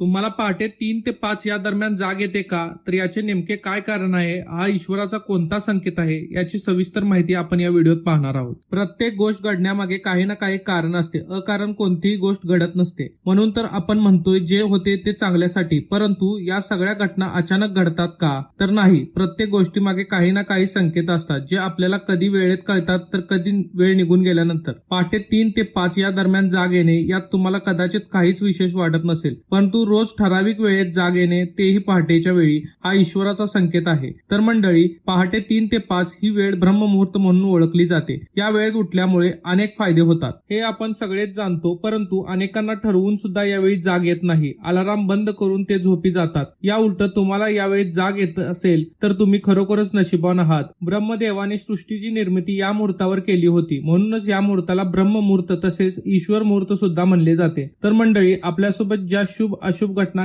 तुम्हाला पहाटे तीन ते पाच या दरम्यान जाग येते का? तर याचे नेमके काय कारण आहे? हा ईश्वराचा कोणता संकेत आहे? याची सविस्तर माहिती आपण या व्हिडिओत पाहणार आहोत. प्रत्येक गोष्ट घडण्यामागे काही ना काही कारण असते. अकारण कोणतीही गोष्ट घडत नसते. म्हणून तर आपण म्हणतोय जे होते ते चांगल्यासाठी. परंतु या सगळ्या घटना अचानक घडतात का? तर नाही. प्रत्येक गोष्टीमागे काही ना काही संकेत असतात जे आपल्याला कधी वेळेत कळतात तर कधी वेळ निघून गेल्यानंतर. पहाटे तीन ते पाच या दरम्यान जाग येणे यात तुम्हाला कदाचित काहीच विशेष वाटत नसेल. परंतु रोज ठराविक वेळेत जाग येणे तेही पहाटेच्या वेळी हा ईश्वराचा संकेत आहे. तर मंडळी पहाटे तीन ते पाच ही वेळ ब्रह्ममुहूर्त म्हणून ओळखली जाते. या वेळेत उठल्यामुळे अनेक फायदे होतात. हे आपण सगळेच जाणतो परंतु अनेकांना ठरवून सुद्धा यावेळी जाग येत नाही. अलाराम बंद करून ते झोपी जातात. या उलट तुम्हाला यावेळी जाग येत असेल तर तुम्ही खरोखरच नशिबान आहात. ब्रह्मदेवाने सृष्टीची निर्मिती या मुहूर्तावर केली होती. म्हणूनच या मुहूर्ताला ब्रह्ममुहूर्त तसेच ईश्वर मुहूर्त सुद्धा म्हणले जाते. तर मंडळी आपल्यासोबत ज्या शुभ अशुभ घटना